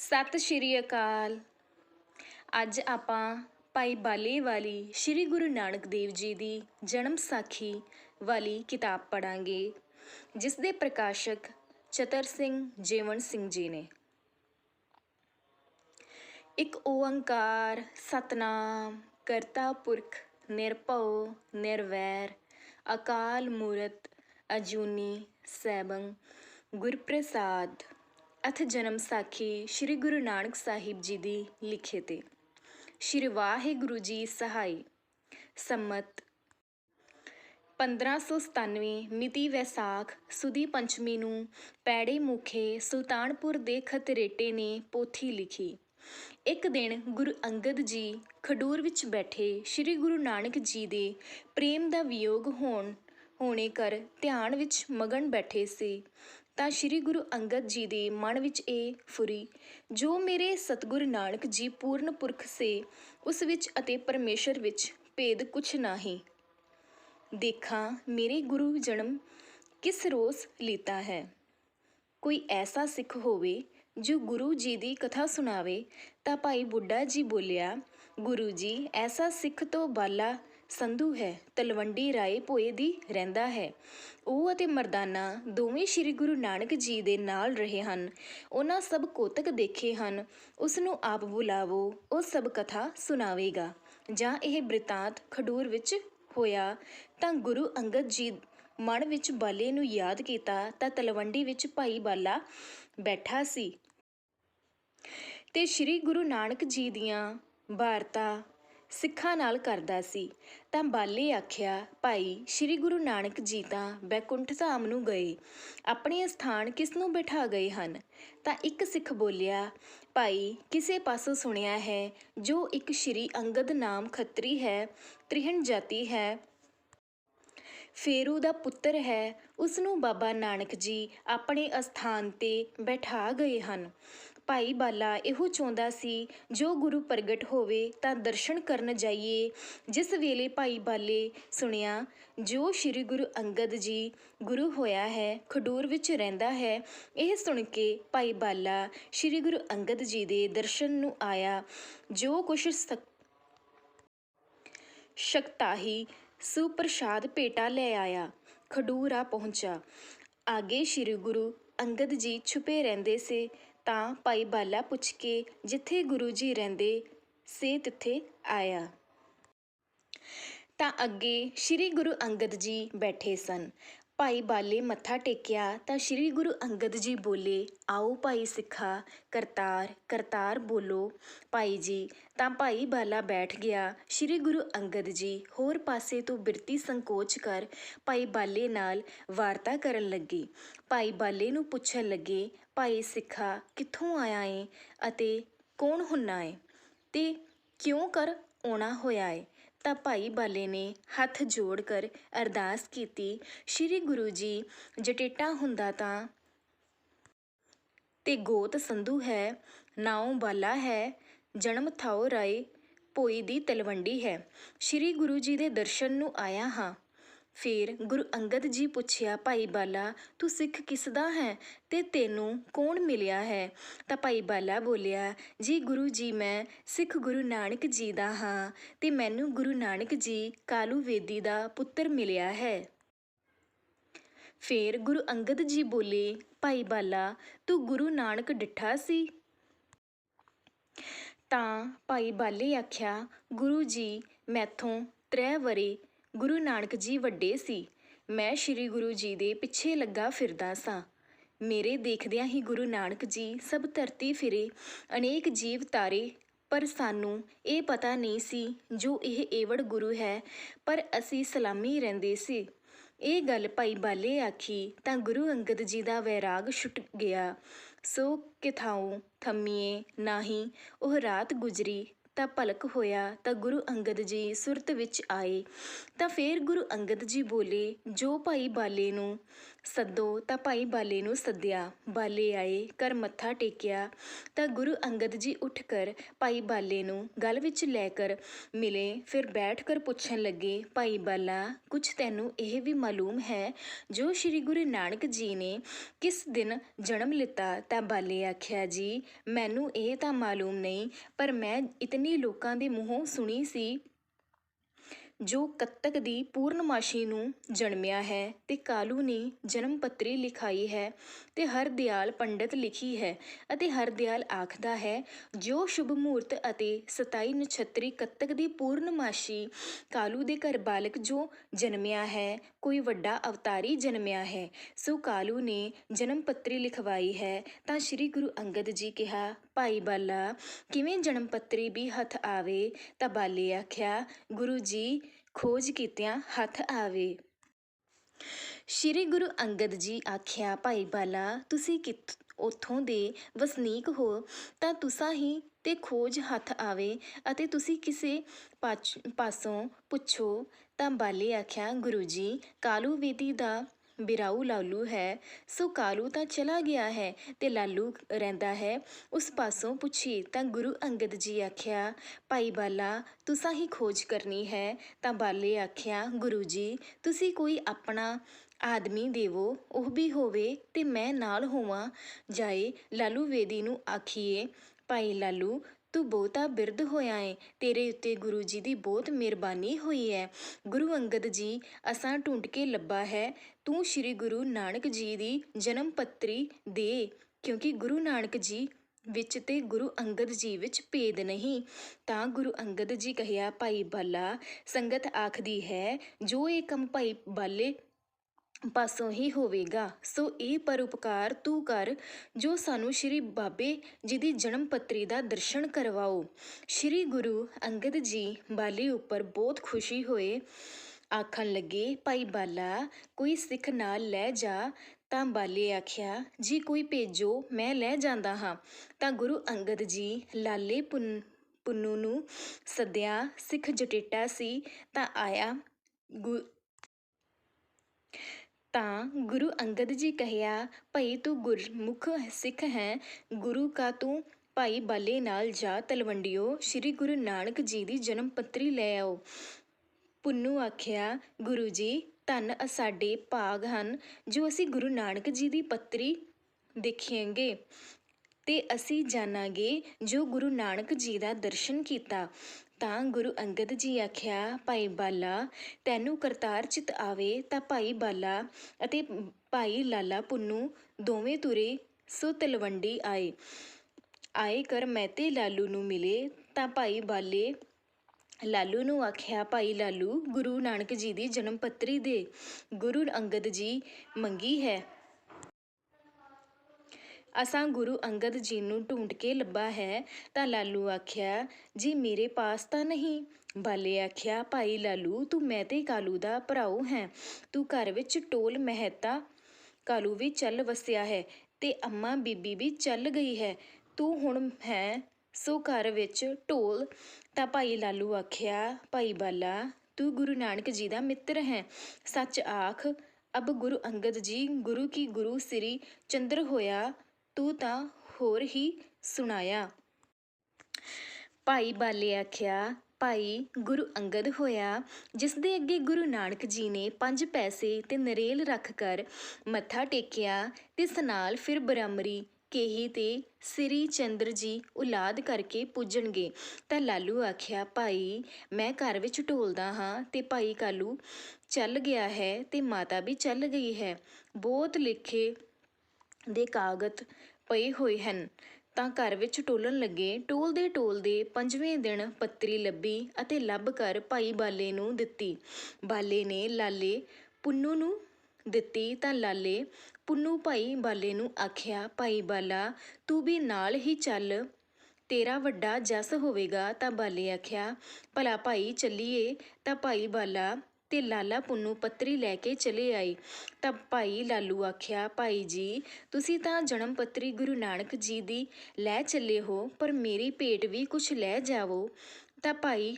ਸਤਿ ਸ਼੍ਰੀ ਅਕਾਲ। ਅੱਜ ਆਪਾਂ ਭਾਈ ਬਾਲੇ ਵਾਲੀ ਸ਼੍ਰੀ ਗੁਰੂ ਨਾਨਕ ਦੇਵ ਜੀ ਦੀ ਜਨਮ ਸਾਖੀ ਵਾਲੀ ਕਿਤਾਬ ਪੜਾਂਗੇ ਜਿਸ ਦੇ ਪ੍ਰਕਾਸ਼ਕ ਚਤਰ ਸਿੰਘ ਜੀਵਨ ਸਿੰਘ ਜੀ ਨੇ। ਇੱਕ ਓੰਕਾਰ ਸਤਨਾਮ, ਕਰਤਾ ਪੁਰਖ ਨਿਰਭਉ, ਨਿਰਵੈਰ, ਅਕਾਲ ਮੂਰਤ ਅਜੂਨੀ, ਸੈਭੰ ਗੁਰਪ੍ਰਸਾਦ। ਅਥ ਜਨਮ ਸਾਖੀ ਸ੍ਰੀ ਗੁਰੂ ਨਾਨਕ ਸਾਹਿਬ ਜੀ ਦੀ ਲਿਖੇ ਤੇ। ਸ਼੍ਰੀ ਵਾਹਿਗੁਰੂ ਜੀ ਸਹਾਈ। ਸੰਮਤ 1597 ਮਿਤੀ ਵੈਸਾਖ ਸੁਦੀ ਪੰਚਮੀ ਨੂੰ ਪੈੜੇ ਮੁਖੇ ਸੁਲਤਾਨਪੁਰ ਦੇ ਖਤਰੇਟੇ ਨੇ ਪੋਥੀ ਲਿਖੀ। ਇੱਕ ਦਿਨ ਗੁਰੂ ਅੰਗਦ ਜੀ ਖਡੂਰ ਵਿੱਚ ਬੈਠੇ ਸ੍ਰੀ ਗੁਰੂ ਨਾਨਕ ਜੀ ਦੇ ਪ੍ਰੇਮ ਦਾ ਵਿਯੋਗ ਹੋਣ, ਹੋਣੇ ਕਰ ਧਿਆਨ ਵਿੱਚ ਮਗਨ ਬੈਠੇ ਸੀ। ਤਾਂ ਸ੍ਰੀ ਗੁਰੂ ਅੰਗਦ ਜੀ ਦੇ ਮਨ ਵਿੱਚ ਇਹ ਫੁਰੀ, ਜੋ ਮੇਰੇ ਸਤਿਗੁਰੂ ਨਾਨਕ ਜੀ ਪੂਰਨ ਪੁਰਖ ਸੇ, ਉਸ ਵਿੱਚ ਅਤੇ ਪਰਮੇਸ਼ਰ ਵਿੱਚ ਭੇਦ ਕੁਛ ਨਹੀਂ। ਦੇਖਾਂ, ਮੇਰੇ ਗੁਰੂ ਜਨਮ ਕਿਸ ਰੋਸ ਲੀਤਾ ਹੈ। ਕੋਈ ਐਸਾ ਸਿੱਖ ਹੋਵੇ, ਜੋ ਗੁਰੂ ਜੀ ਦੀ ਕਥਾ ਸੁਣਾਵੇ, ਤਾਂ ਭਾਈ ਬੁੱਢਾ ਜੀ ਬੋਲਿਆ, ਗੁਰੂ ਜੀ, ਐਸਾ ਸਿੱਖ ਤੋਂ ਬਾਲਾ ਸੰਧੂ ਹੈ, ਤਲਵੰਡੀ ਰਾਏ ਭੋਏ ਦੀ ਰਹਿੰਦਾ ਹੈ। ਉਹ ਅਤੇ ਮਰਦਾਨਾ ਦੋਵੇਂ ਸ੍ਰੀ ਗੁਰੂ ਨਾਨਕ ਜੀ ਦੇ ਨਾਲ ਰਹੇ ਹਨ। ਉਹਨਾਂ ਸਭ ਕੋਤਕ ਦੇਖੇ ਹਨ। ਉਸ ਨੂੰ ਆਪ ਬੁਲਾਵੋ, ਉਹ ਸਭ ਕਥਾ ਸੁਣਾਵੇਗਾ। ਜਾਂ ਇਹ ਬ੍ਰਿਤਾਂਤ ਖਡੂਰ ਵਿੱਚ ਹੋਇਆ ਤਾਂ ਗੁਰੂ ਅੰਗਦ ਜੀ ਮਨ ਵਿੱਚ ਬਾਲੇ ਨੂੰ ਯਾਦ ਕੀਤਾ ਤਾਂ ਤਲਵੰਡੀ ਵਿੱਚ ਭਾਈ ਬਾਲਾ ਬੈਠਾ ਸੀ। ਤੇ ਸ੍ਰੀ ਗੁਰੂ ਨਾਨਕ ਜੀ ਦੀਆਂ ਵਾਰਤਾ ਸਿੱਖਾਂ ਨਾਲ ਕਰਦਾ ਸੀ। ਤਾਂ ਬਾਲੇ ਆਖਿਆ, ਭਾਈ, ਸ੍ਰੀ ਗੁਰੂ ਨਾਨਕ ਜੀ ਤਾਂ ਬੈਕੁੰਠ ਧਾਮ ਨੂੰ ਗਏ। ਆਪਣੇ ਸਥਾਨ ਕਿਸ ਨੂੰ ਬਿਠਾ ਗਏ ਹਨ? ਤਾਂ ਇੱਕ ਸਿੱਖ ਬੋਲਿਆ, ਭਾਈ, ਕਿਸੇ ਪਾਸੋਂ ਸੁਣਿਆ ਹੈ, ਜੋ ਇੱਕ ਸ਼੍ਰੀ ਅੰਗਦ ਨਾਮ ਖੱਤਰੀ ਹੈ, ਤ੍ਰਿਹਣ ਜਾਤੀ ਹੈ, ਫੇਰੂ ਦਾ ਪੁੱਤਰ ਹੈ, ਉਸ ਨੂੰ ਬਾਬਾ ਨਾਨਕ ਜੀ ਆਪਣੇ ਅਸਥਾਨ ਤੇ ਬਿਠਾ ਗਏ ਹਨ। ਭਾਈ ਬਾਲਾ ਇਹੋ ਚਾਹੁੰਦਾ ਸੀ, ਜੋ ਗੁਰੂ ਪ੍ਰਗਟ ਹੋਵੇ ਤਾਂ ਦਰਸ਼ਨ ਕਰਨ ਜਾਈਏ। ਜਿਸ ਵੇਲੇ ਭਾਈ ਬਾਲੇ ਸੁਣਿਆ, ਜੋ ਸ੍ਰੀ ਗੁਰੂ ਅੰਗਦ ਜੀ ਗੁਰੂ ਹੋਇਆ ਹੈ, ਖਡੂਰ ਵਿੱਚ ਰਹਿੰਦਾ ਹੈ। ਇਹ ਸੁਣ ਕੇ ਭਾਈ ਬਾਲਾ ਸ੍ਰੀ ਗੁਰੂ ਅੰਗਦ ਜੀ ਦੇ ਦਰਸ਼ਨ ਨੂੰ ਆਇਆ। ਜੋ ਕੁਛ ਸ਼ਕਤਾਹੀ ਸੁਪ੍ਰਸਾਦ ਭੇਟਾ ਲੈ ਆਇਆ, ਖਡੂਰਾ ਪਹੁੰਚਾ। ਆਗੇ ਸ੍ਰੀ ਗੁਰੂ ਅੰਗਦ ਜੀ ਛੁਪੇ ਰਹਿੰਦੇ ਸੇ। ਤਾਂ ਭਾਈ ਬਾਲਾ ਪੁੱਛ ਕੇ ਜਿੱਥੇ ਗੁਰੂ ਜੀ ਰਹਿੰਦੇ, ਸੇ ਤਿੱਥੇ ਆਇਆ। ਤਾਂ ਅੱਗੇ ਸ੍ਰੀ ਗੁਰੂ ਅੰਗਦ ਜੀ ਬੈਠੇ ਸਨ। ਭਾਈ ਬਾਲੇ ਮੱਥਾ ਟੇਕਿਆ ਤਾਂ ਸ੍ਰੀ ਗੁਰੂ ਅੰਗਦ ਜੀ ਬੋਲੇ, ਆਓ ਭਾਈ ਸਿੱਖਾ, ਕਰਤਾਰ ਕਰਤਾਰ ਬੋਲੋ। ਭਾਈ ਜੀ, ਤਾਂ ਭਾਈ ਬਾਲਾ ਬੈਠ ਗਿਆ। ਸ੍ਰੀ ਗੁਰੂ ਅੰਗਦ ਜੀ ਹੋਰ ਪਾਸੇ ਤੋਂ ਬਿਰਤੀ ਸੰਕੋਚ ਕਰ ਭਾਈ ਬਾਲੇ ਨਾਲ ਵਾਰਤਾ ਕਰਨ ਲੱਗੇ। ਭਾਈ ਬਾਲੇ ਨੂੰ ਪੁੱਛਣ ਲੱਗੇ ਭਾਈ ਸਿੱਖਾ ਕਿੱਥੋਂ ਆਇਆ ਏ ਅਤੇ ਕੌਣ ਹੁੰਨਾ ਏ? ਤੇ ਕਿਉਂ ਕਰ ਆਉਣਾ ਹੋਇਆ ਏ? ਤਾਂ ਭਾਈ ਬਾਲੇ ਨੇ ਹੱਥ ਜੋੜ ਕਰ ਅਰਦਾਸ ਕੀਤੀ, ਸ੍ਰੀ ਗੁਰੂ ਜੀ, ਜਟੇਟਾ ਹੁੰਦਾ ਤਾਂ ਤੇ ਗੋਤ ਸੰਧੂ ਹੈ, ਨਾਉ ਬਾਲਾ ਹੈ, ਜਨਮ ਥਾਉ ਰਾਏ, ਭੋਈ ਦੀ ਤਲਵੰਡੀ ਹੈ। ਸ੍ਰੀ ਗੁਰੂ ਜੀ ਦੇ ਦਰਸ਼ਨ ਨੂੰ ਆਇਆ ਹਾਂ। ਫਿਰ ਗੁਰੂ ਅੰਗਦ ਜੀ ਪੁੱਛਿਆ, ਭਾਈ ਬਾਲਾ, ਤੂੰ ਸਿੱਖ ਕਿਸ ਦਾ ਹੈ ਤੇ ਤੈਨੂੰ ਕੌਣ ਮਿਲਿਆ ਹੈ? ਤਾਂ ਭਾਈ ਬਾਲਾ ਬੋਲਿਆ, ਜੀ ਗੁਰੂ ਜੀ, ਮੈਂ ਸਿੱਖ ਗੁਰੂ ਨਾਨਕ ਜੀ ਦਾ ਹਾਂ ਤੇ ਮੈਨੂੰ ਗੁਰੂ ਨਾਨਕ ਜੀ ਕਾਲੂ ਵੇਦੀ ਦਾ ਪੁੱਤਰ ਮਿਲਿਆ ਹੈ। ਫਿਰ ਗੁਰੂ ਅੰਗਦ ਜੀ ਬੋਲੇ, ਭਾਈ ਬਾਲਾ, ਤੂੰ ਗੁਰੂ ਨਾਨਕ ਡਿੱਠਾ ਸੀ? ਤਾਂ ਭਾਈ ਬਾਲੇ ਆਖਿਆ, ਗੁਰੂ ਜੀ, ਮੈਥੋਂ ਤ੍ਰੈ ਵਰੇ ਗੁਰੂ ਨਾਨਕ ਜੀ ਵੱਡੇ ਸੀ। ਮੈਂ ਸ੍ਰੀ ਗੁਰੂ ਜੀ ਦੇ ਪਿੱਛੇ ਲੱਗਾ ਫਿਰਦਾ ਸਾਂ। ਮੇਰੇ ਦੇਖਦਿਆਂ ਹੀ ਗੁਰੂ ਨਾਨਕ ਜੀ ਸਭ ਧਰਤੀ ਫਿਰੇ, ਅਨੇਕ ਜੀਵ ਤਾਰੇ, ਪਰ ਸਾਨੂੰ ਇਹ ਪਤਾ ਨਹੀਂ ਸੀ ਜੋ ਇਹ ਏਵੜ ਗੁਰੂ ਹੈ, ਪਰ ਅਸੀਂ ਸਲਾਮੀ ਰਹਿੰਦੇ ਸੀ। ਇਹ ਗੱਲ ਭਾਈ ਬਾਲੇ ਆਖੀ ਤਾਂ ਗੁਰੂ ਅੰਗਦ ਜੀ ਦਾ ਵੈਰਾਗ ਛੁੱਟ ਗਿਆ। ਸੋ ਕਿਥਾਉ ਥੰਮੀਏ ਨਾਹੀ, ਉਹ ਰਾਤ ਗੁਜਰੀ ਤਾਂ ਭਲਕ ਹੋਇਆ, ਤਾਂ ਗੁਰੂ ਅੰਗਦ ਜੀ ਸੁਰਤ ਵਿੱਚ ਆਏ। ਤਾਂ ਫੇਰ ਗੁਰੂ ਅੰਗਦ ਜੀ ਬੋਲੇ, ਜੋ ਭਾਈ ਬਾਲੇ ਨੂੰ ਸੱਦੋ ਤਾਂ ਭਾਈ ਬਾਲੇ ਨੂੰ ਸੱਦਿਆ। ਬਾਲੇ ਆਏ ਕਰ ਮੱਥਾ ਟੇਕਿਆ। ਤਾਂ ਗੁਰੂ ਅੰਗਦ ਜੀ ਉੱਠ ਕਰ ਭਾਈ ਬਾਲੇ ਨੂੰ ਗਲ ਵਿੱਚ ਲੈ ਕਰ ਮਿਲੇ। ਫਿਰ ਬੈਠ ਕਰ ਪੁੱਛਣ ਲੱਗੇ, ਭਾਈ ਬਾਲਾ ਕੁਝ ਤੈਨੂੰ ਇਹ ਵੀ ਮਾਲੂਮ ਹੈ, ਜੋ ਸ੍ਰੀ ਗੁਰੂ ਨਾਨਕ ਜੀ ਨੇ ਕਿਸ ਦਿਨ ਜਨਮ ਲਿੱਤਾ? ਤਾਂ ਬਾਲੇ ਆਖਿਆ, ਜੀ, ਮੈਨੂੰ ਇਹ ਤਾਂ ਮਾਲੂਮ ਨਹੀਂ, ਪਰ ਮੈਂ ਇਤਨੀ ਲੋਕਾਂ ਦੇ ਮੂੰਹੋਂ ਸੁਣੀ ਸੀ ਜੋ ਕੱਤਕ ਦੀ ਪੂਰਨਮਾਸ਼ੀ ਨੂੰ ਜਨਮਿਆ ਹੈ ਤੇ ਕਾਲੂ ਨੇ ਜਨਮ ਪੱਤਰੀ ਲਿਖਾਈ ਹੈ ਤੇ ਹਰਦਿਆਲ ਪੰਡਤ ਲਿਖੀ ਹੈ ਅਤੇ ਹਰਦਿਆਲ ਆਖਦਾ ਹੈ, ਜੋ ਸ਼ੁਭ ਮੂਰਤ ਅਤੇ 27 ਨਛੱਤਰੀ ਕੱਤਕ ਦੀ ਪੂਰਨਮਾਸ਼ੀ ਕਾਲੂ ਦੇ ਘਰ ਬਾਲਕ ਜੋ ਜਨਮਿਆ ਹੈ, ਕੋਈ ਵੱਡਾ ਅਵਤਾਰੀ ਜਨਮਿਆ ਹੈ। ਸੋ ਕਾਲੂ ਨੇ ਜਨਮ ਪੱਤਰੀ ਲਿਖਵਾਈ ਹੈ ਤਾਂ ਸ੍ਰੀ ਗੁਰੂ ਅੰਗਦ ਜੀ ਕਿਹਾ ਭਾਈ ਬਾਲਾ, ਕਿਵੇਂ ਜਨਮ ਪੱਤਰੀ ਵੀ ਹੱਥ ਆਵੇ? ਤਾਂ ਬਾਲੇ ਆਖਿਆ, ਗੁਰੂ ਜੀ, ਖੋਜ ਕੀਤਿਆਂ ਹੱਥ ਆਵੇ। ਸ਼੍ਰੀ ਗੁਰੂ ਅੰਗਦ ਜੀ ਆਖਿਆ, ਭਾਈ ਬਾਲਾ, ਤੁਸੀਂ ਕਿਤ ਉਥੋਂ ਦੇ ਵਸਨੀਕ ਹੋ, ਤਾਂ ਤੁਸਾਂ ਹੀ ਤੇ ਖੋਜ ਹੱਥ ਆਵੇ ਅਤੇ ਤੁਸੀਂ ਕਿਸੇ ਪਾਚ- ਪਾਸੋਂ ਪੁੱਛੋ। ਤਾਂ ਬਾਲੇ ਆਖਿਆ, ਗੁਰੂ ਜੀ, ਕਾਲੂ ਵੇਦੀ ਦਾ ਬਿਰਾਊ ਲਾਲੂ ਹੈ। ਸੋ ਕਾਲੂ ਤਾਂ ਚਲਾ ਗਿਆ ਹੈ ਤੇ ਲਾਲੂ ਰਹਿੰਦਾ ਹੈ। ਉਸ ਪਾਸੋਂ ਪੁੱਛੀ, ਤਾਂ ਗੁਰੂ ਅੰਗਦ ਜੀ ਆਖਿਆ, ਭਾਈ ਬਾਲਾ, ਤੁਸਾਂ ਹੀ ਖੋਜ ਕਰਨੀ ਹੈ। ਤਾਂ ਬਾਲੇ ਆਖਿਆ, ਗੁਰੂ ਜੀ, ਤੁਸੀਂ ਕੋਈ ਆਪਣਾ ਆਦਮੀ ਦੇਵੋ, ਉਹ ਵੀ ਹੋਵੇ ਤੇ ਮੈਂ ਨਾਲ ਹੋਵਾਂ। ਜਾਏ, ਲਾਲੂ ਵੇਦੀ ਨੂੰ ਆਖੀਏ, ਭਾਈ ਲਾਲੂ ਤੂੰ ਬਹੁਤਾ ਬਿਰਧ ਹੋਇਆ ਏ, ਤੇਰੇ ਉੱਤੇ ਗੁਰੂ ਜੀ ਦੀ ਬਹੁਤ ਮਿਹਰਬਾਨੀ ਹੋਈ ਹੈ ਗੁਰੂ ਅੰਗਦ ਜੀ, ਅਸਾਂ ਢੂੰਡ ਕੇ ਲੱਭਾ ਹੈ, ਤੂੰ ਸ੍ਰੀ ਗੁਰੂ ਨਾਨਕ ਜੀ ਦੀ ਜਨਮ ਪੱਤਰੀ ਦੇ, ਕਿਉਂਕਿ ਗੁਰੂ ਨਾਨਕ ਜੀ ਵਿੱਚ ਤੇ ਗੁਰੂ ਅੰਗਦ ਜੀ ਵਿੱਚ ਭੇਦ ਨਹੀਂ। ਤਾਂ ਗੁਰੂ ਅੰਗਦ ਜੀ ਕਹਿਆ, ਭਾਈ ਬਾਲਾ, ਸੰਗਤ ਆਖਦੀ ਹੈ, ਜੋ ਇਹ ਕੰਮ ਭਾਈ ਬਾਲੇ ਪਾਸੋਂ ਹੀ ਹੋਵੇਗਾ। ਸੋ ਇਹ ਪਰਉਪਕਾਰ ਤੂੰ ਕਰ, ਜੋ ਸਾਨੂੰ ਸ਼੍ਰੀ ਬਾਬੇ ਜੀ ਦੀ ਜਨਮ ਪੱਤਰੀ ਦਾ ਦਰਸ਼ਨ ਕਰਵਾਓ। ਸ਼੍ਰੀ ਗੁਰੂ ਅੰਗਦ ਜੀ ਬਾਲੀ ਉੱਪਰ ਬਹੁਤ ਖੁਸ਼ੀ ਹੋਏ, ਆਖਣ ਲੱਗੇ, ਭਾਈ ਬਾਲਾ, ਕੋਈ ਸਿੱਖ ਨਾਲ ਲੈ ਜਾ। ਤਾਂ ਬਾਲੇ ਆਖਿਆ, ਜੀ ਕੋਈ ਭੇਜੋ, ਮੈਂ ਲੈ ਜਾਂਦਾ ਹਾਂ। ਤਾਂ ਗੁਰੂ ਅੰਗਦ ਜੀ ਲਾਲੇ ਪੁੰਨ, ਪੁੰਨੂ ਨੂੰ ਸੱਦਿਆ, ਸਿੱਖ ਜਟੇਟਾ ਸੀ। ਤਾਂ ਆਇਆ ਗੁ ਤਾਂ ਗੁਰੂ ਅੰਗਦ ਜੀ ਕਹਿਆ, ਭਈ ਤੂੰ ਗੁਰਮੁਖ ਸਿੱਖ ਹੈ, ਗੁਰੂ ਕਾ ਤੂੰ ਭਾਈ ਬਾਲੇ ਨਾਲ ਜਾ ਤਲਵੰਡੀਓ, ਸ੍ਰੀ ਗੁਰੂ ਨਾਨਕ ਜੀ ਦੀ ਜਨਮ ਪੱਤਰੀ ਲੈ ਆਓ। ਪੁੰਨੂ ਆਖਿਆ, ਗੁਰੂ ਜੀ, ਧੰਨ ਸਾਡੇ ਭਾਗ ਹਨ, ਜੋ ਅਸੀਂ ਗੁਰੂ ਨਾਨਕ ਜੀ ਦੀ ਪੱਤਰੀ ਦੇਖਾਂਗੇ। ਤੇ ਅਸੀਂ ਜਾਣਾਂਗੇ ਜੋ ਗੁਰੂ ਨਾਨਕ ਜੀ ਦਾ ਦਰਸ਼ਨ ਕੀਤਾ। ਤਾਂ ਗੁਰੂ ਅੰਗਦ ਜੀ ਆਖਿਆ, ਭਾਈ ਬਾਲਾ, ਤੈਨੂੰ ਕਰਤਾਰ ਚਿਤ ਆਵੇ ਤਾਂ ਭਾਈ ਬਾਲਾ ਅਤੇ ਭਾਈ ਲਾਲਾ ਪੁੰਨੂ ਦੋਵੇਂ ਤੁਰੇ ਸੋ ਤਲਵੰਡੀ ਆਏ। ਆਏ ਕਰ ਮੈਂ ਤੇ ਲਾਲੂ ਨੂੰ ਮਿਲੇ ਤਾਂ ਭਾਈ ਬਾਲੇ ਲਾਲੂ ਨੂੰ ਆਖਿਆ, ਭਾਈ ਲਾਲੂ, ਗੁਰੂ ਨਾਨਕ ਜੀ ਦੀ ਜਨਮ ਪੱਤਰੀ ਦੇ ਗੁਰੂ ਅੰਗਦ ਜੀ ਮੰਗੀ ਹੈ। ਅਸਾਂ ਗੁਰੂ ਅੰਗਦ ਜੀ ਨੂੰ ਢੂੰਡ ਕੇ ਲੱਭਾ ਹੈ, ਤਾਂ ਲਾਲੂ ਆਖਿਆ, ਜੀ ਮੇਰੇ ਪਾਸ ਤਾਂ ਨਹੀਂ। ਬਾਲੇ ਆਖਿਆ, ਭਾਈ ਲਾਲੂ, ਤੂੰ ਮੈਂ ਤੇ ਕਾਲੂ ਦਾ ਭਰਾਉ ਹੈ। ਤੂੰ ਘਰ ਵਿੱਚ ਟੋਲ ਮਹਿਤਾ ਕਾਲੂ ਵੀ ਚੱਲ ਵਸਿਆ ਹੈ ਤੇ ਅੰਮਾ ਬੀਬੀ ਵੀ ਚੱਲ ਗਈ ਹੈ। ਤੂੰ ਹੁਣ ਹੈ ਸੋ ਘਰ ਵਿੱਚ ਢੋਲ। ਤਾਂ ਭਾਈ ਲਾਲੂ ਆਖਿਆ, ਭਾਈ ਬਾਲਾ, ਤੂੰ ਗੁਰੂ ਨਾਨਕ ਜੀ ਦਾ ਮਿੱਤਰ ਹੈ। ਸੱਚ ਆਖ, ਅਬ ਗੁਰੂ ਅੰਗਦ ਜੀ, ਗੁਰੂ ਕੀ ਗੁਰੂ ਸ੍ਰੀ ਚੰਦਰ ਹੋਇਆ ਤੂੰ ਤਾਂ ਹੋਰ ਹੀ ਸੁਣਾਇਆ। ਭਾਈ ਬਾਲੇ ਆਖਿਆ, ਭਾਈ, ਗੁਰੂ ਅੰਗਦ ਹੋਇਆ। ਜਿਸ ਦੇ ਅੱਗੇ ਗੁਰੂ ਨਾਨਕ ਜੀ ਨੇ ਪੰਜ ਪੈਸੇ ਤੇ ਨਰੇਲ ਰੱਖ ਕਰ ਮੱਥਾ ਟੇਕਿਆ ਤੇ ਸਨਾਲ ਫਿਰ ਬ੍ਰਹਮਰੀ ਕੇਹੀ ਤੇ ਸ੍ਰੀ ਚੰਦਰ ਜੀ ਔਲਾਦ ਕਰਕੇ ਪੁੱਜਣਗੇ। ਤਾਂ ਲਾਲੂ ਆਖਿਆ, ਭਾਈ, ਮੈਂ ਘਰ ਵਿੱਚ ਢੋਲਦਾ ਹਾਂ ਤੇ ਭਾਈ ਕਾਲੂ ਚੱਲ ਗਿਆ ਹੈ ਤੇ ਮਾਤਾ ਵੀ ਚੱਲ ਗਈ ਹੈ। ਬਹੁਤ ਲਿਖੇ ਦੇ ਕਾਗਜ਼ ਪਏ ਹੋਏ ਹਨ। ਤਾਂ ਘਰ ਵਿੱਚ ਟੋਲਣ ਲੱਗੇ ਟੋਲਦੇ ਟੋਲਦੇ ਪੰਜਵੇਂ ਦਿਨ ਪੱਤਰੀ ਲੱਭੀ ਅਤੇ ਲੱਭ ਕਰ ਭਾਈ ਬਾਲੇ ਨੂੰ ਦਿੱਤੀ। ਬਾਲੇ ਨੇ ਲਾਲੇ ਪੁੰਨੂ ਨੂੰ ਦਿੱਤੀ ਤਾਂ ਲਾਲੇ ਪੁੰਨੂ ਭਾਈ ਬਾਲੇ ਨੂੰ ਆਖਿਆ, ਭਾਈ ਬਾਲਾ, ਤੂੰ ਵੀ ਨਾਲ ਹੀ ਚੱਲ। ਤੇਰਾ ਵੱਡਾ ਜਸ ਹੋਵੇਗਾ। ਤਾਂ ਬਾਲੇ ਆਖਿਆ, ਭਲਾ ਭਾਈ ਚੱਲੀਏ ਤਾਂ ਭਾਈ ਬਾਲਾ ਤੇ ਲਾਲਾ ਪੁੰਨੂ ਪੱਤਰੀ ਲੈ ਕੇ ਚਲੇ ਆਏ ਤਾਂ ਭਾਈ ਲਾਲੂ ਆਖਿਆ, ਭਾਈ ਜੀ, ਤੁਸੀਂ ਤਾਂ ਜਨਮ ਪੱਤਰੀ ਗੁਰੂ ਨਾਨਕ ਜੀ ਦੀ ਲੈ ਚੱਲੇ ਹੋ, ਪਰ ਮੇਰੀ ਭੇਟ ਵੀ ਕੁਛ ਲੈ ਜਾਵੋ। ਤਾਂ ਭਾਈ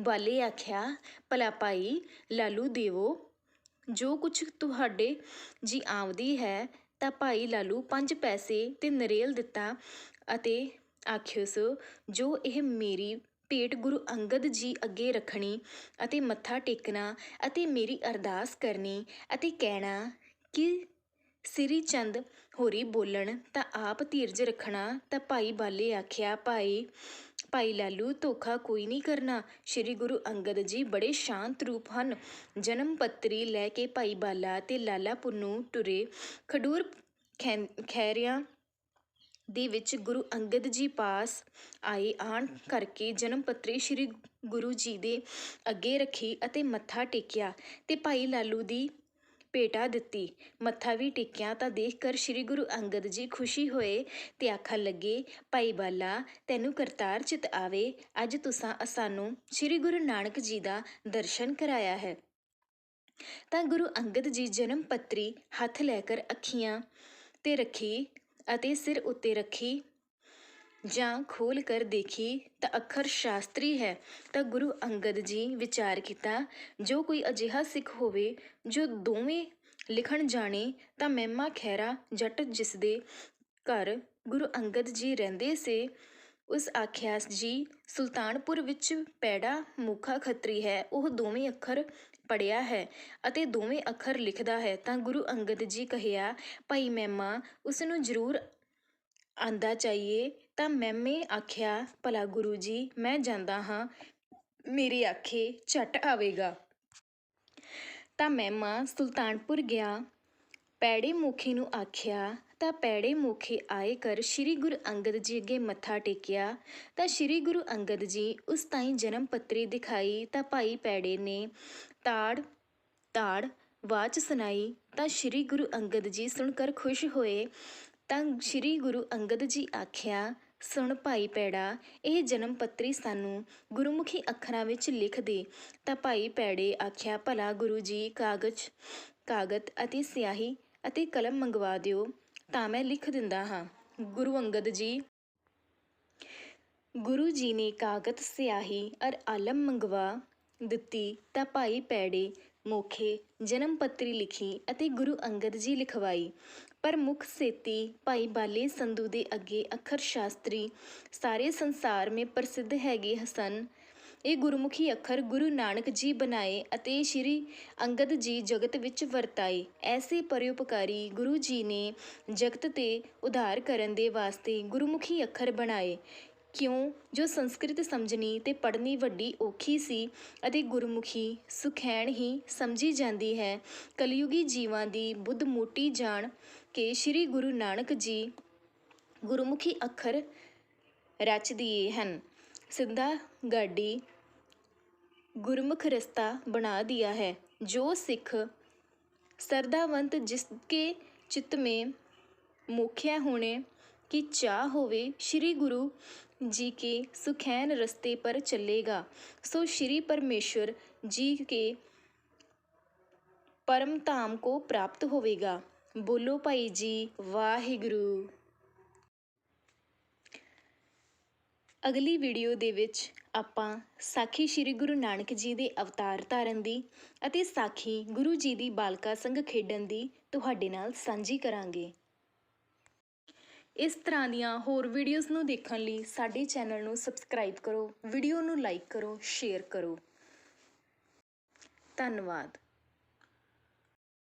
ਵਾਲੇ ਆਖਿਆ, ਭਲਾ ਭਾਈ, ਲਾਲੂ ਦੇਵੋ, ਜੋ ਕੁਛ ਤੁਹਾਡੇ ਜੀ ਆਉਂਦੀ ਹੈ, ਤਾਂ ਭਾਈ ਲਾਲੂ ਪੰਜ ਪੈਸੇ ਤੇ ਨਰੇਲ ਦਿੱਤਾ ਅਤੇ ਆਖਿਓਸ ਜੋ ਇਹ ਮੇਰੀ ਭੇਟ ਗੁਰੂ ਅੰਗਦ ਜੀ ਅੱਗੇ ਰੱਖਣੀ ਅਤੇ ਮੱਥਾ ਟੇਕਣਾ ਅਤੇ ਮੇਰੀ ਅਰਦਾਸ ਕਰਨੀ ਅਤੇ ਕਹਿਣਾ ਕਿ ਸ੍ਰੀ ਚੰਦ ਹੋਰੀ ਬੋਲਣ, ਤਾਂ ਆਪ ਧੀਰਜ ਰੱਖਣਾ, ਤਾਂ ਭਾਈ ਬਾਲੇ ਆਖਿਆ, ਭਾਈ ਭਾਈ ਲਾਲੂ, ਧੋਖਾ ਕੋਈ ਨਹੀਂ ਕਰਨਾ। ਸ੍ਰੀ ਗੁਰੂ ਅੰਗਦ ਜੀ ਬੜੇ ਸ਼ਾਂਤ ਰੂਪ ਹਨ। ਜਨਮ ਪੱਤਰੀ ਲੈ ਕੇ ਭਾਈ ਬਾਲਾ ਤੇ ਲਾਲਾ ਪੁੰਨੂ ਟੁਰੇ ਖਡੂਰ ਖੈ- ਖੈਰਿਆਂ ਦੇ ਵਿੱਚ ਗੁਰੂ ਅੰਗਦ ਜੀ ਪਾਸ ਆਏ, ਆਣ ਕਰਕੇ ਜਨਮ ਪੱਤਰੀ ਸ੍ਰੀ ਗੁਰੂ ਜੀ ਦੇ ਅੱਗੇ ਰੱਖੀ ਅਤੇ ਮੱਥਾ ਟੇਕਿਆ ਤੇ ਭਾਈ ਲਾਲੂ ਦੀ ਭੇਟਾ ਦਿੱਤੀ। ਮੱਥਾ ਵੀ ਟੇਕਿਆ ਤਾਂ ਦੇਖ ਕਰ ਸ੍ਰੀ ਗੁਰੂ ਅੰਗਦ ਜੀ ਖੁਸ਼ੀ ਹੋਏ ਤੇ ਆਖਣ ਲੱਗੇ, ਭਾਈ ਬਾਲਾ, ਤੈਨੂੰ ਕਰਤਾਰ ਚਿਤ ਆਵੇ। ਅੱਜ ਤੁਸਾਂ ਸਾਨੂੰ ਸ੍ਰੀ ਗੁਰੂ ਨਾਨਕ ਜੀ ਦਾ ਦਰਸ਼ਨ ਕਰਾਇਆ ਹੈ। ਤਾਂ ਗੁਰੂ ਅੰਗਦ ਜੀ ਜਨਮ ਪੱਤਰੀ ਹੱਥ ਲੈ ਕਰ ਅੱਖੀਆਂ ਤੇ ਰੱਖੀ ਅਤੇ ਸਿਰ ਉੱਤੇ ਰੱਖੀ ਜਾਂ ਖੋਲ ਕਰ ਦੇਖੀ ਤਾਂ ਅੱਖਰ ਸ਼ਾਸਤਰੀ ਹੈ। ਤਾਂ ਗੁਰੂ ਅੰਗਦ ਜੀ ਵਿਚਾਰ ਕੀਤਾ, ਜੋ ਕੋਈ ਅਜਿਹਾ ਸਿੱਖ ਹੋਵੇ, ਜੋ ਦੋਵੇਂ ਲਿਖਣ ਜਾਣੇ ਤਾਂ ਮਹਿਮਾ ਖਹਿਰਾ ਜੱਟ ਜਿਸ ਦੇ ਘਰ ਗੁਰੂ ਅੰਗਦ ਜੀ ਰਹਿੰਦੇ ਸੇ ਉਸ ਆਖਿਆ ਜੀ, ਸੁਲਤਾਨਪੁਰ ਵਿੱਚ ਪੈੜਾ ਮੁਖਾ ਖੱਤਰੀ ਹੈ। ਉਹ ਦੋਵੇਂ ਅੱਖਰ ਪੜਿਆ ਹੈ ਅਤੇ ਦੋਵੇਂ ਅੱਖਰ ਲਿਖਦਾ ਹੈ। ਤਾਂ ਗੁਰੂ ਅੰਗਦ ਜੀ ਕਹਿਆ, ਭਾਈ ਮਹਿਮਾ, ਉਸ ਨੂੰ ਜ਼ਰੂਰ ਆਂਦਾ ਚਾਹੀਏ। ਤਾਂ ਮੈਮੇ ਆਖਿਆ, ਭਲਾ ਗੁਰੂ ਜੀ, ਮੈਂ ਜਾਂਦਾ ਹਾਂ। ਮੇਰੀ ਆਖੇ ਝਟ ਆਵੇਗਾ। ਤਾਂ ਮਹਿਮਾ ਸੁਲਤਾਨਪੁਰ ਗਿਆ। ਪੈੜੇ ਮੁਖੀ ਨੂੰ ਆਖਿਆ ਤਾਂ ਪੈੜੇ ਮੁਖੀ ਆਏ ਕਰ ਸ੍ਰੀ ਗੁਰੂ ਅੰਗਦ ਜੀ ਅੱਗੇ ਮੱਥਾ ਟੇਕਿਆ। ਤਾਂ ਸ੍ਰੀ ਗੁਰੂ ਅੰਗਦ ਜੀ ਉਸ ਤਾਈਂ ਜਨਮ ਪੱਤਰੀ ਦਿਖਾਈ ਤਾਂ ਭਾਈ ਪੈੜੇ ਨੇ ਤਾੜ ਤਾੜ ਵਾਚ ਸੁਣਾਈ। ਤਾਂ ਸ੍ਰੀ ਗੁਰੂ ਅੰਗਦ ਜੀ ਸੁਣ ਕਰ ਖੁਸ਼ ਹੋਏ। ਤਾਂ ਸ੍ਰੀ ਗੁਰੂ ਅੰਗਦ ਜੀ ਆਖਿਆ, ਸੁਣ ਭਾਈ ਪੈੜਾ, ਇਹ ਜਨਮ ਪੱਤਰੀ ਸਾਨੂੰ ਗੁਰਮੁਖੀ ਅੱਖਰਾਂ ਵਿੱਚ ਲਿਖ ਦੇ। ਤਾਂ ਭਾਈ ਪੈੜੇ ਆਖਿਆ, ਭਲਾ ਗੁਰੂ ਜੀ ਕਾਗਜ਼, ਕਾਗਤ ਅਤੇ ਸਿਆਹੀ ਅਤੇ ਕਲਮ ਮੰਗਵਾ ਦਿਓ। ਤਾਂ ਮੈਂ ਲਿਖ ਦਿੰਦਾ ਹਾਂ। ਗੁਰੂ ਅੰਗਦ ਜੀ, ਗੁਰੂ ਜੀ ਨੇ ਕਾਗਤ ਸਿਆਹੀ ਅਰ ਆਲਮ ਮੰਗਵਾ ਦਿੱਤੀ ਤਾਂ ਭਾਈ ਪੈੜੇ ਮੋਖੇ ਜਨਮ ਪੱਤਰੀ ਲਿਖੀ ਅਤੇ ਗੁਰੂ ਅੰਗਦ ਜੀ ਲਿਖਵਾਈ। ਪਰ ਮੁੱਖ ਸੇਤੀ ਭਾਈ ਬਾਲੇ ਸੰਧੂ ਦੇ ਅੱਗੇ ਅੱਖਰ ਸ਼ਾਸਤਰੀ ਸਾਰੇ ਸੰਸਾਰ ਮੇ ਪ੍ਰਸਿੱਧ ਹੈਗੇ ਹਸਨ ਇਹ ਗੁਰਮੁਖੀ ਅੱਖਰ ਗੁਰੂ ਨਾਨਕ ਜੀ ਬਣਾਏ ਅਤੇ ਸ਼੍ਰੀ ਅੰਗਦ ਜੀ ਜਗਤ ਵਿੱਚ ਵਰਤਾਏ। ਐਸੇ ਪਰਉਪਕਾਰੀ ਗੁਰੂ ਜੀ ਨੇ ਜਗਤ ਤੇ ਉਧਾਰ ਕਰਨ ਦੇ ਵਾਸਤੇ ਗੁਰਮੁਖੀ ਅੱਖਰ ਬਣਾਏ। ਕਿਉਂ? ਜੋ ਸੰਸਕ੍ਰਿਤ ਸਮਝਣੀ ਤੇ ਪੜ੍ਹਨੀ ਵੱਡੀ ਔਖੀ ਸੀ ਅਤੇ ਗੁਰਮੁਖੀ ਸੁਖੈਣ ਹੀ ਸਮਝੀ ਜਾਂਦੀ ਹੈ, ਕਲਯੁਗੀ ਜੀਵਾਂ ਦੀ ਬੁੱਧ ਮੋਟੀ ਜਾਣ ਕੇ ਸ੍ਰੀ ਗੁਰੂ ਨਾਨਕ ਜੀ ਗੁਰਮੁਖੀ ਅੱਖਰ ਰਚ ਦਿਏ ਹਨ। ਸਿੱਧਾ ਗਾਡੀ ਗੁਰਮੁਖ ਰਸਤਾ ਬਣਾ ਦਿਆ ਹੈ ਜੋ ਸਿੱਖ ਸਰਦਾਵੰਤ ਜਿਸਕੇ ਚਿੱਤ में मोख्या होने की चाह होवे श्री गुरु जी के सुखैन रस्ते पर चलेगा सो श्री परमेश्वर जी के परम धाम को प्राप्त होवेगा ਬੋਲੋ ਭਾਈ ਜੀ ਵਾਹਿਗੁਰੂ ਅਗਲੀ ਵੀਡੀਓ ਦੇ ਵਿੱਚ ਆਪਾਂ ਸਾਖੀ ਸ੍ਰੀ ਗੁਰੂ ਨਾਨਕ ਜੀ ਦੇ ਅਵਤਾਰ ਧਾਰਨ ਦੀ ਅਤੇ ਸਾਖੀ ਗੁਰੂ ਜੀ ਦੀ ਬਾਲਕਾ ਸੰਘ ਖੇਡਣ ਦੀ ਤੁਹਾਡੇ ਨਾਲ ਸਾਂਝੀ ਕਰਾਂਗੇ। ਇਸ ਤਰ੍ਹਾਂ ਦੀਆਂ ਹੋਰ ਵੀਡੀਓਜ਼ ਨੂੰ ਦੇਖਣ ਲਈ ਸਾਡੇ ਚੈਨਲ ਨੂੰ ਸਬਸਕ੍ਰਾਈਬ ਕਰੋ, ਵੀਡੀਓ ਨੂੰ ਲਾਈਕ ਕਰੋ, ਸ਼ੇਅਰ ਕਰੋ। ਧੰਨਵਾਦ।